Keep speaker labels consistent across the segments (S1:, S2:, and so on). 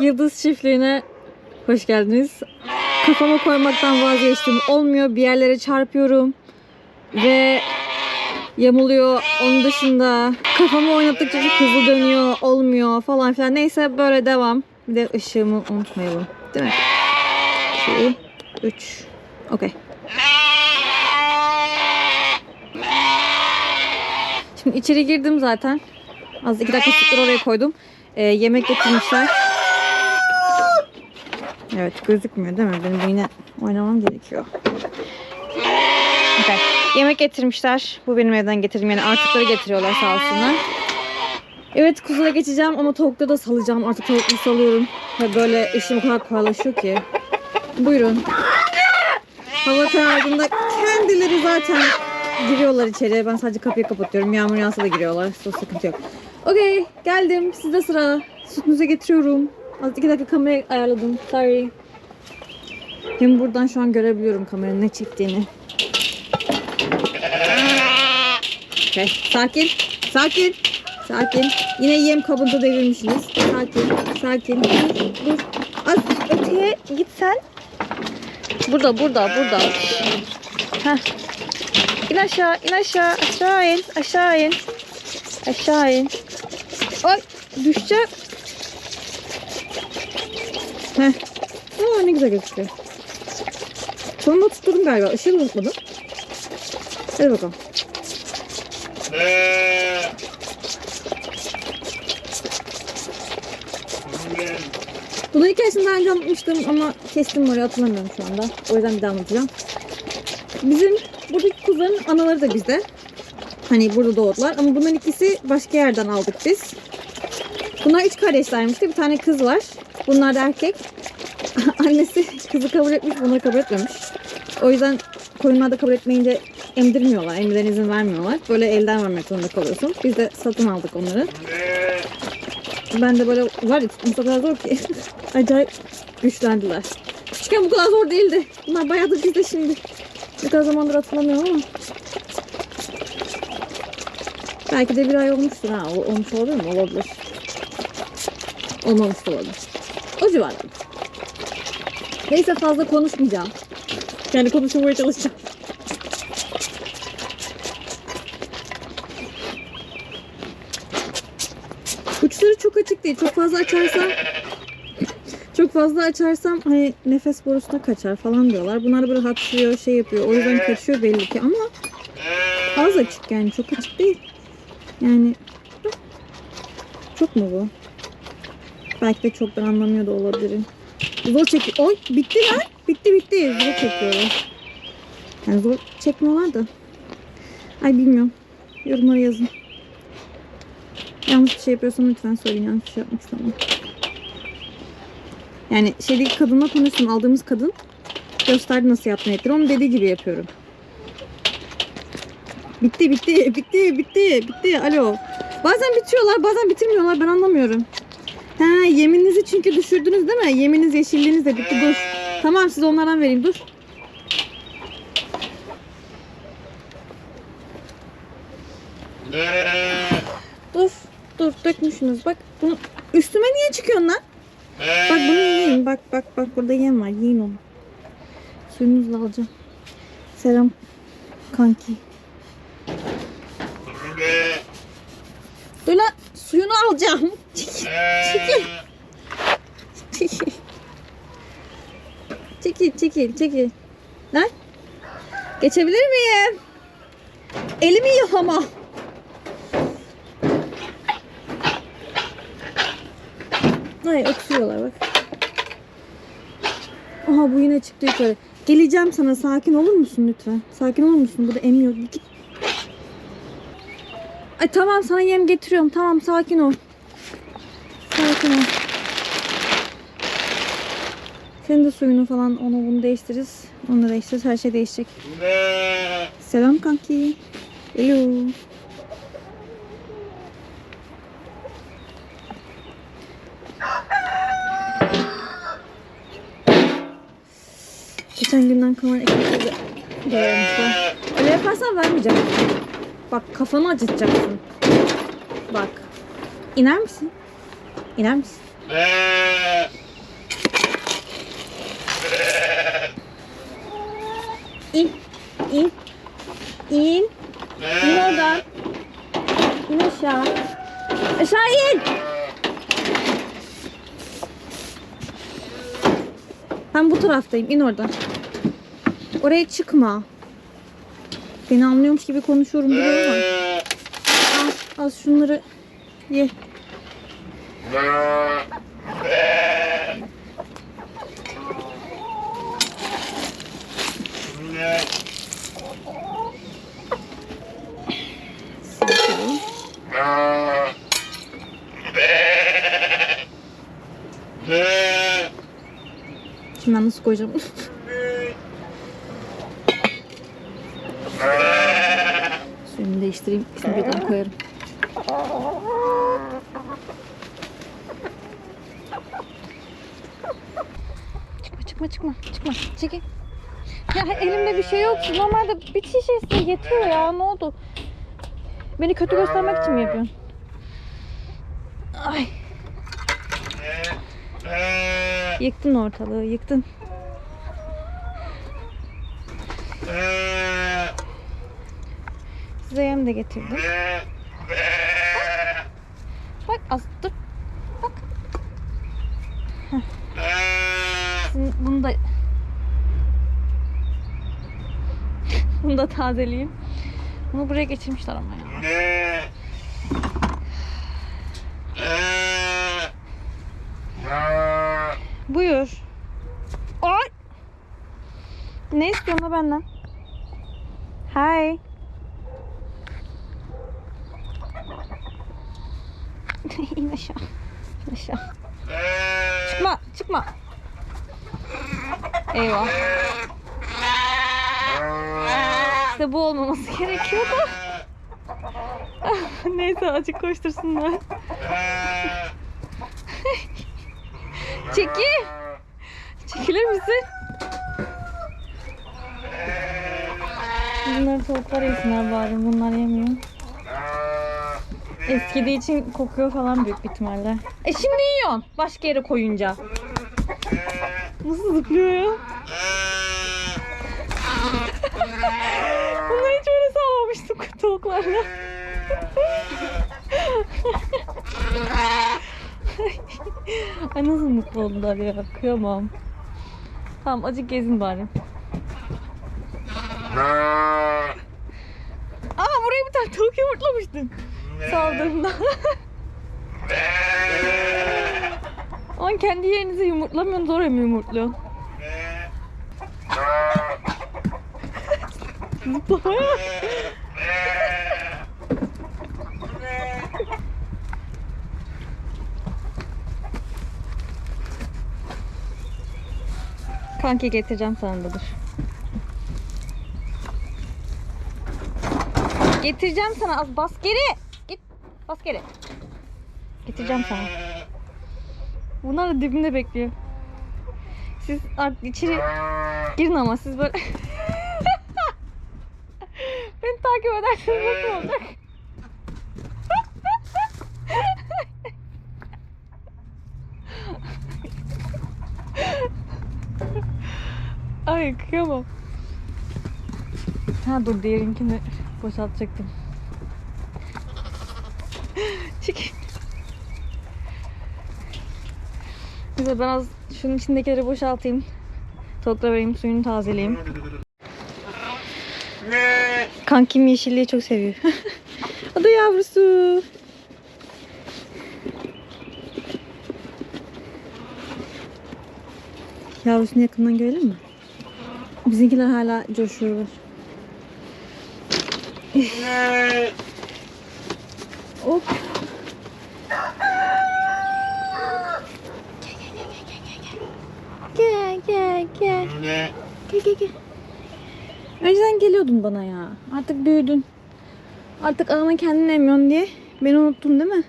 S1: Yıldız çiftliğine hoş geldiniz. Kafama koymaktan vazgeçtim. Olmuyor. Bir yerlere çarpıyorum. Ve yamuluyor. Onun dışında kafamı oynattıkça çok hızlı dönüyor. Olmuyor falan filan. Neyse böyle devam. Bir de ışığımı unutmayalım. Değil mi? 2, 3. Okey. Şimdi içeri girdim zaten. Az iki dakika sütleri oraya koydum. Ee, yemek getirmişler. Evet gözükmüyor değil mi? Benim yine oynamam gerekiyor. Okay. Yemek getirmişler. Bu benim evden getirdim. Yani artıkları getiriyorlar sağ olsunlar. Evet kuzuya geçeceğim ama tavukları da salacağım. Artık tavukları salıyorum. Ve böyle işim o kadar kolaylaşıyor ki. Buyurun. Hava karardığında kendileri zaten giriyorlar içeri. Ben sadece kapıyı kapatıyorum. Yağmur yağsa da giriyorlar. So sıkıntı yok. Okey geldim. Sizde sıra. Sütünüze getiriyorum. Az iki dakika kamerayı ayarladım. Sorry. Hem buradan şu an görebiliyorum kameranın ne çektiğini. Okay. Sakin. Sakin. Sakin. Yine yem kabında devirmişsiniz. Sakin. Sakin. Dur. Dur. Az öteye git sen. Burada, burada, burada. Heh. İn aşağı, in aşağı. Aşağı in, aşağı in. Aşağı in. Ay, düşecek. Heh. Aa, ne güzel gözüküyor. Sonunda tutturdum galiba. Işığı da unutmadım. Hadi bakalım. Bunun hikayesini daha önce anlatmıştım ama kestim oraya hatırlamıyorum şu anda. O yüzden bir daha anlatacağım. Bizim buradaki kuzuların anaları da bizde. Hani burada doğdular ama bunların ikisi başka yerden aldık biz. Bunlar üç kardeşlermiş de bir tane kız var. Bunlar da erkek. Annesi kızı kabul etmiş, bunları kabul etmemiş. O yüzden koyunlar da kabul etmeyince emdirmiyorlar, emirden izin vermiyorlar. Böyle elden vermek zorunda kalıyorsun. Biz de satın aldık onları. Ben de böyle var ya tutması kadar zor ki. Acayip güçlendiler. Küçükken bu kadar zor değildi. Bunlar bayağı da bizde şimdi. Ne kadar zamandır hatırlamıyorum ama. Belki de bir ay olmuştur ha. Olmuş olabilir mi? Olabilir. Olmamış da olabilir. O civarda. Neyse fazla konuşmayacağım. Yani konuşmamaya çalışacağım. Uçları çok açık değil. Çok fazla açarsam çok fazla açarsam hani nefes borusuna kaçar falan diyorlar. Bunlar böyle hapşırıyor, şey yapıyor. O yüzden kaçıyor belli ki ama az açık yani çok açık değil. Yani çok mu bu? Belki de çok ben anlamıyor da olabilirim. Zor çekiyor. Oy bitti lan. Bitti bitti. Zor çekiyorum. Yani zor çekmiyorlar da. Ay bilmiyorum. Yorumlara yazın. Yanlış bir şey yapıyorsam lütfen söyleyin. Yanlış bir şey yapmak istemem. Yani şeydeki kadınla konuştum. Aldığımız kadın gösterdi nasıl yapmayı ettir. Onun dediği gibi yapıyorum. Bitti bitti bitti bitti bitti. Alo. Bazen bitiyorlar bazen bitirmiyorlar ben anlamıyorum. Ha yeminizi çünkü düşürdünüz değil mi? Yeminiz yeşilliğiniz de bitti dur. Tamam size onlardan vereyim dur. Dur. Dur dökmüşsünüz bak. Bunu, üstüme niye çıkıyorsun lan? Bak bunu yiyin. Bak bak bak burada yem var. Yiyin onu. Suyunuzu da alacağım. Selam kanki. Dur lan suyunu alacağım. Çekil. Çekil. Çekil çekil çekil. Lan. Geçebilir miyim? Elimi yıkama. Ay öksürüyorlar bak. Aha bu yine çıktı yukarı. Geleceğim sana sakin olur musun lütfen? Sakin olur musun? Burada emiyor. Git. Ay tamam sana yem getiriyorum. Tamam sakin ol. Sakin ol. Senin de suyunu falan onu bunu değiştiririz. Onu da değiştiririz. Her şey değişecek. Selam kanki. Hello. Geçen günden kalan ekmekleri de. Öyle yaparsan vermeyeceğim. Bak kafanı acıtacaksın. Bak. İner misin? İner misin? İn. İn. İn. İn oradan. İn aşağı. Aşağı in. Ben bu taraftayım. İn oradan. Oraya çıkma. Beni anlıyormuş gibi konuşuyorum biliyorum ama. Al, al şunları ye. Şimdi ben nasıl koyacağım? Suyunu değiştireyim. Şimdi birden koyarım. Çıkma çıkma çıkma çıkma. Çekil. Ya elimde bir şey yok. Normalde bir şişesi yetiyor ya. Ne oldu? Beni kötü göstermek için mi yapıyorsun? Ay. Yıktın ortalığı, yıktın. Yem de getirdim. Bak az dur. Bak. Şimdi Bunu da Bunu da tazeleyeyim. Bunu buraya geçirmişler ama ya. Buyur. Ay. Ne istiyorsun benden? Hi. İn aşağı. İn aşağı. Çıkma, çıkma. Eyvah. İşte bu olmaması gerekiyordu. Neyse azıcık koştursunlar. Çekil. Çekilir misin? Bunları tavuklar yesinler bari. Bunlar yemiyor. Eskidiği için kokuyor falan büyük bir ihtimalle. E şimdi yiyorsun. Başka yere koyunca. Nasıl zıplıyor ya? Bunları hiç öyle sağlamıştım tavuklarla. Ay nasıl mutlu oldular ya. Kıyamam. Tamam acık gezin bari. Aa buraya bir tane tavuk yumurtlamıştın. Saldığımda. Ama kendi yerinize yumurtlamıyorsunuz oraya mı yumurtluyorsun? Zıplamaya. Kanki getireceğim sana da dur. Getireceğim sana az bas geri. Bas geri. Getireceğim sana. Bunlar da dibinde bekliyor. Siz artık içeri girin ama siz böyle Beni takip ederseniz nasıl olacak? Ay kıyamam. Ha dur diğerinkini boşaltacaktım. Neyse ben az şunun içindekileri boşaltayım. Tavuklara vereyim suyunu tazeleyeyim. Kankim yeşilliği çok seviyor. o da yavrusu. Yavrusunu yakından görelim mi? Bizimkiler hala coşuyorlar. Hop. Gel gel gel. Gel gel gel. Önceden geliyordun bana ya. Artık büyüdün. Artık ağına kendin emiyorsun diye beni unuttun değil mi?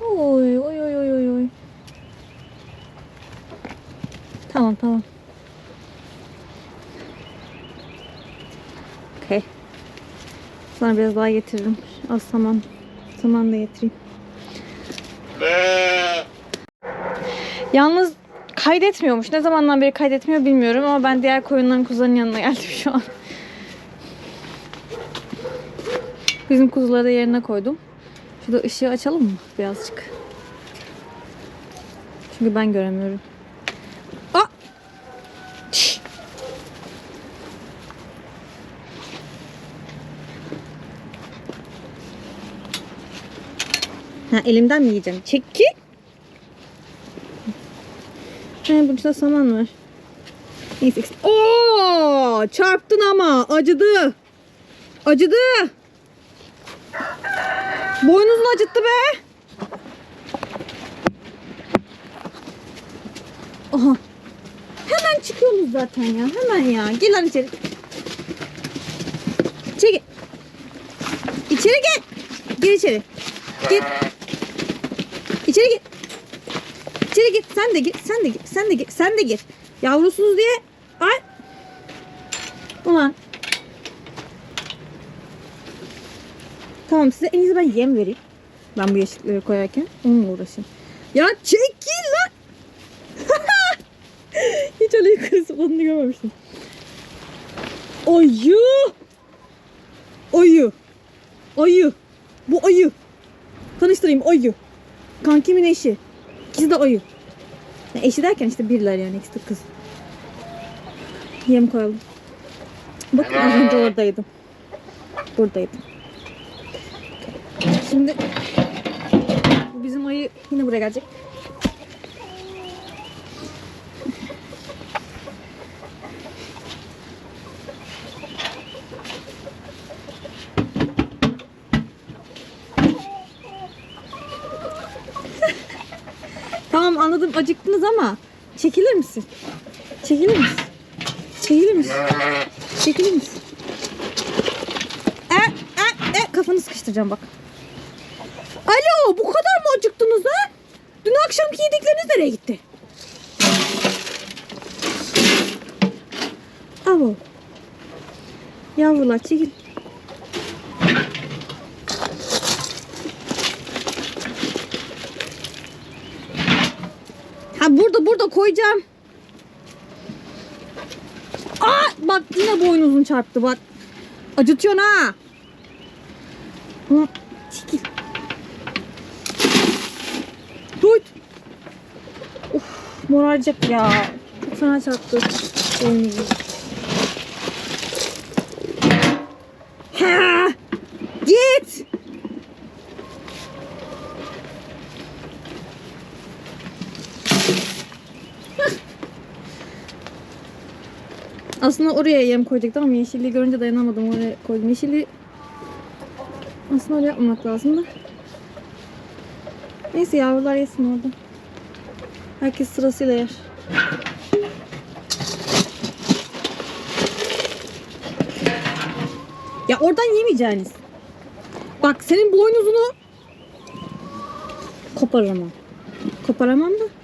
S1: Oy oy oy oy oy oy. Tamam tamam. Okey. Sonra biraz daha getiririm. Az saman. Saman da getireyim. Yalnız kaydetmiyormuş. Ne zamandan beri kaydetmiyor bilmiyorum ama ben diğer koyunların kuzuların yanına geldim şu an. Bizim kuzuları da yerine koydum. Şurada ışığı açalım mı birazcık? Çünkü ben göremiyorum. Aa! Ha elimden mi yiyeceğim? Çekil. Ha burada saman var. Neyse. Oo, çarptın ama acıdı. Acıdı. Boynuzunu acıttı be. Aha. Hemen çıkıyorsunuz zaten ya. Hemen ya. Gel lan içeri. Çekil. İçeri gel. Gir içeri. Gir. İçeri gir. İçeri gir. Sen de gir. Sen de gir. Sen de gir. Sen de gir. Yavrusunuz diye. Ay. Ulan. Tamam size en iyisi ben yem vereyim. Ben bu yeşillikleri koyarken onunla uğraşayım. Ya çekil lan. Hiç öyle yukarı zıpladığını görmemiştim. Ayı. Ayı. Ayı. Bu ayı. Tanıştırayım ayı. Kankimin eşi. İkisi de ayı. Ya eşi derken işte birler yani ikisi de kız. Yem koyalım. Bakın az önce oradaydım. Buradaydım. Şimdi bizim ayı yine buraya gelecek. Tamam anladım acıktınız ama çekilir misin? Çekilir misin? Çekilir misin? Çekilir misin? E, e, e, kafanı sıkıştıracağım bak. Alo bu kadar mı acıktınız ha? Dün akşamki yedikleriniz nereye gitti? Abo. Yavrular çekil. Burada koyacağım. Aa bak yine boynuzun çarptı bak. Acıtıyorsun ha. Çekil. Tut. Of moraracak ya. Çok fena çarptı boynuzu. Ha! Git. Aslında oraya yem koyacaktım ama yeşilliği görünce dayanamadım oraya koydum. Yeşilliği aslında öyle yapmamak lazım da. Neyse yavrular yesin orada. Herkes sırasıyla yer. Ya oradan yemeyeceğiniz. Bak senin boynuzunu koparamam. Koparamam da.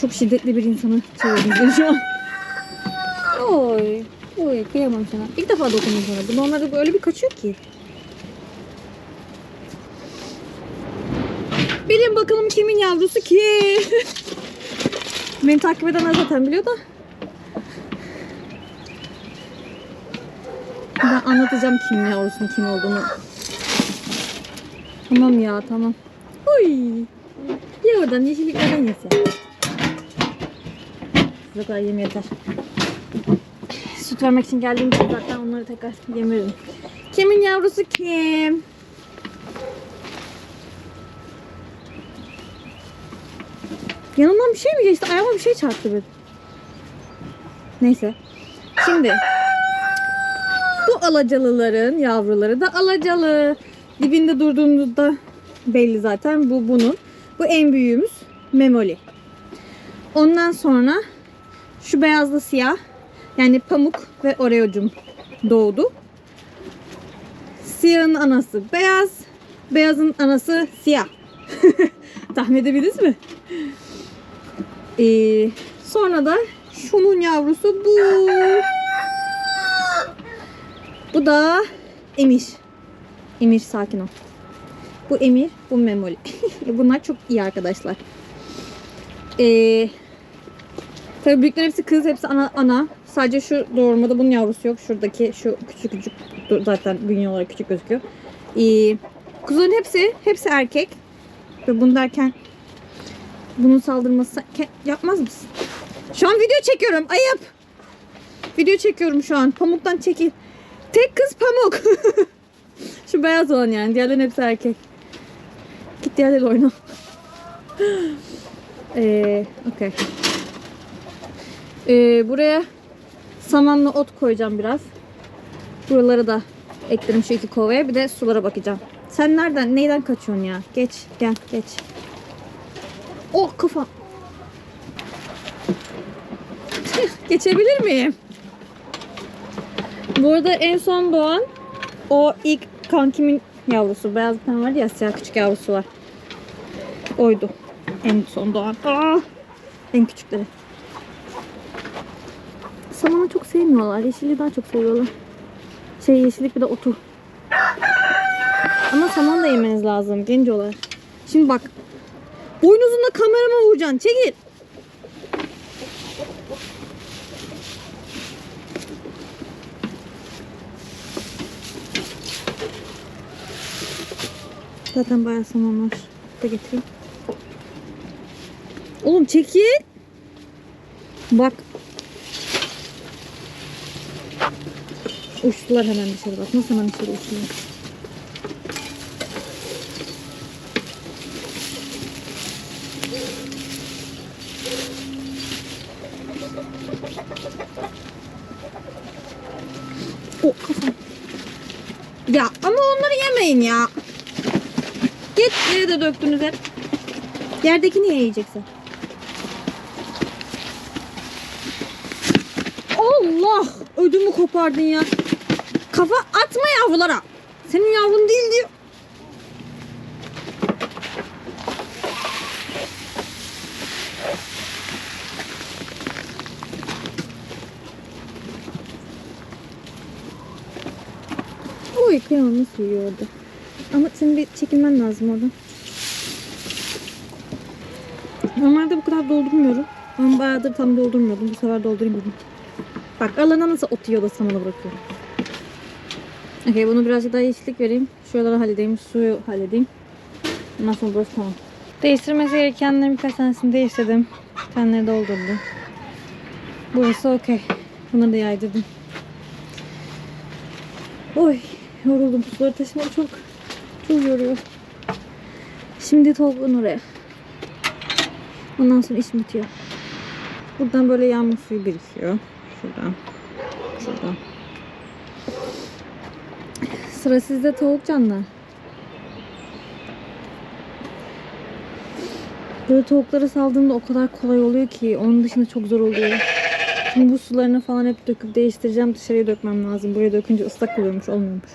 S1: Çok şiddetli bir insanı çevirdim şu an. Oy. Oy kıyamam sana. İlk defa dokundum sana. Bu normalde böyle bir kaçıyor ki. Bilin bakalım kimin yavrusu kim? Beni takip edenler zaten biliyor da. Ben anlatacağım kimin yavrusunun kim olduğunu. Tamam ya tamam. Oy. Ye oradan yeşilliklerden yesin. Size kadar yem yeter. Süt vermek için geldiğim için zaten onları tekrar yemiyorum. Kimin yavrusu kim? Yanımdan bir şey mi geçti? Ayağıma bir şey çarptı bir. Neyse. Şimdi bu alacalıların yavruları da alacalı. Dibinde durduğumuzda belli zaten bu bunun. Bu en büyüğümüz Memoli. Ondan sonra şu beyazlı siyah yani pamuk ve oreocum doğdu. Siyahın anası beyaz, beyazın anası siyah. Tahmin edebildiniz mi? Ee, sonra da şunun yavrusu bu. Bu da Emir. Emir sakin ol. Bu Emir, bu Memoli. Bunlar çok iyi arkadaşlar. Ee, tabii büyükler hepsi kız, hepsi ana, ana. Sadece şu doğurmada bunun yavrusu yok. Şuradaki şu küçük küçük zaten bünye olarak küçük gözüküyor. Ee, kuzuların hepsi, hepsi erkek. Ve bunu derken bunun saldırması yapmaz mısın? Şu an video çekiyorum. Ayıp. Video çekiyorum şu an. Pamuktan çekil. Tek kız pamuk. şu beyaz olan yani. Diğerlerin hepsi erkek. Git diğerleriyle oyna. Ee, okey. Ee, buraya samanla ot koyacağım biraz. Buralara da ekledim şu iki kovaya. Bir de sulara bakacağım. Sen nereden, neyden kaçıyorsun ya? Geç, gel, geç. Oh kafam. Geçebilir miyim? Bu arada en son doğan o ilk kankimin yavrusu. Beyaz bir tane vardı ya siyah küçük yavrusu var. Oydu. En son doğan. Aa! En küçükleri. Samanı çok sevmiyorlar. Yeşilliği daha çok seviyorlar. Şey yeşillik bir de otu. Ama saman da yemeniz lazım gencolar. Şimdi bak. Boynuzunda kamerama vuracaksın. Çekil. Zaten bayağı saman var. Da getireyim. Oğlum çekil. Bak. Uçtular hemen dışarı bak. Nasıl hemen dışarı uçtular. O kafam. Ya ama onları yemeyin ya. Git yere de döktünüz hep. Yerdeki niye yiyeceksin? Kopardın ya. Kafa atma yavrulara. Senin yavrun değil diyor. Nasıl yiyor orada. Ama senin bir çekilmen lazım oradan. Normalde bu kadar doldurmuyorum. Ama bayağıdır tam doldurmuyordum. Bu sefer doldurayım dedim. Bak alana nasıl ot yiyor da samana bırakıyorum. Okey bunu birazcık daha yeşillik vereyim. Şuraları halledeyim. Suyu halledeyim. Ondan sonra burası tamam. Değiştirmesi gerekenlerin birkaç tanesini değiştirdim. Bir taneleri doldurdum. Burası okey. Bunları da yaydırdım. Oy yoruldum. Suları taşımak çok çok yoruyor. Şimdi tavukların oraya. Ondan sonra iş bitiyor. Buradan böyle yağmur suyu birikiyor. Şuradan. Şuradan. Sıra sizde tavuk canlı. Böyle tavuklara saldığımda o kadar kolay oluyor ki onun dışında çok zor oluyor. Şimdi bu sularını falan hep döküp değiştireceğim. Dışarıya dökmem lazım. Buraya dökünce ıslak oluyormuş, olmuyormuş.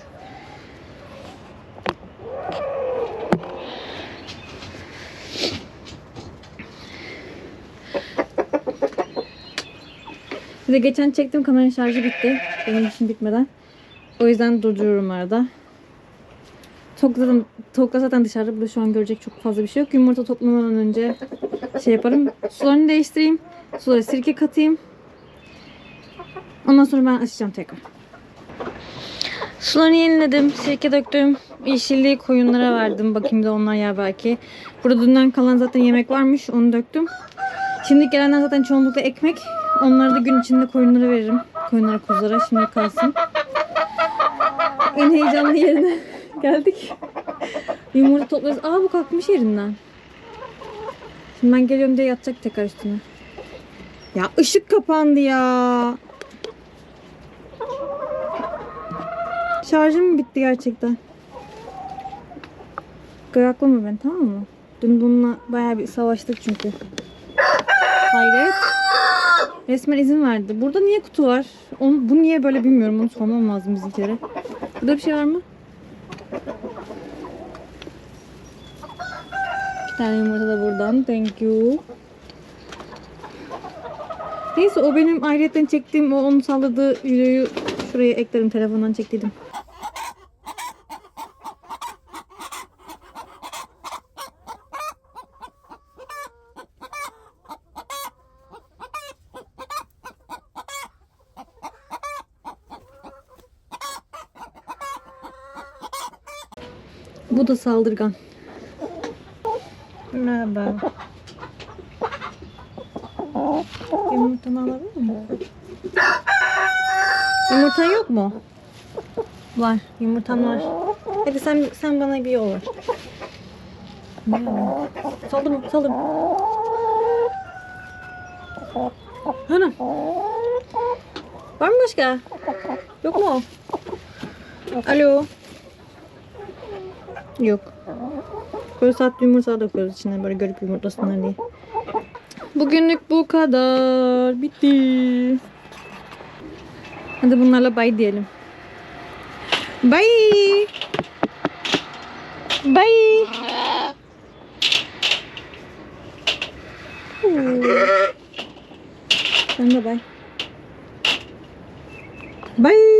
S1: De geçen çektim kameranın şarjı bitti. Benim işim bitmeden. O yüzden durduruyorum arada. Tavuk zaten, tavuklar zaten dışarıda. Burada şu an görecek çok fazla bir şey yok. Yumurta toplamadan önce şey yaparım. Sularını değiştireyim. Sulara sirke katayım. Ondan sonra ben açacağım tekrar. Sularını yeniledim. Sirke döktüm. Yeşilliği koyunlara verdim. Bakayım da onlar yer belki. Burada dünden kalan zaten yemek varmış. Onu döktüm. Şimdi gelenler zaten çoğunlukla ekmek. Onları da gün içinde koyunlara veririm. Koyunlara kuzulara şimdi kalsın. En heyecanlı yerine geldik. Yumurta topluyoruz. Aa bu kalkmış yerinden. Şimdi ben geliyorum diye yatacak tekrar üstüne. Ya ışık kapandı ya. Şarjım bitti gerçekten. Gıyaklama beni tamam mı? Dün bununla bayağı bir savaştık çünkü. Hayret. Resmen izin verdi. Burada niye kutu var? Onu, bu niye böyle bilmiyorum. Onu sormam lazım bizimkilere. Burada bir şey var mı? Bir tane yumurta da buradan. Thank you. Neyse o benim ayrıyetten çektiğim o onun saldırdığı videoyu şuraya eklerim telefondan çektiydim. Bu da saldırgan. Merhaba. Yumurtanı alabilir miyim? Yumurtan yok mu? Var. Yumurtam var. Hadi sen sen bana bir yol ver. Saldım, saldım. Hanım. Var mı başka? Yok mu? Alo. Yok. Böyle saat yumurta da koyuyoruz içine böyle görüp yumurtlasınlar diye. Bugünlük bu kadar. Bitti. Hadi bunlarla bay diyelim. Bye. Bye. Sen de bye. Bye.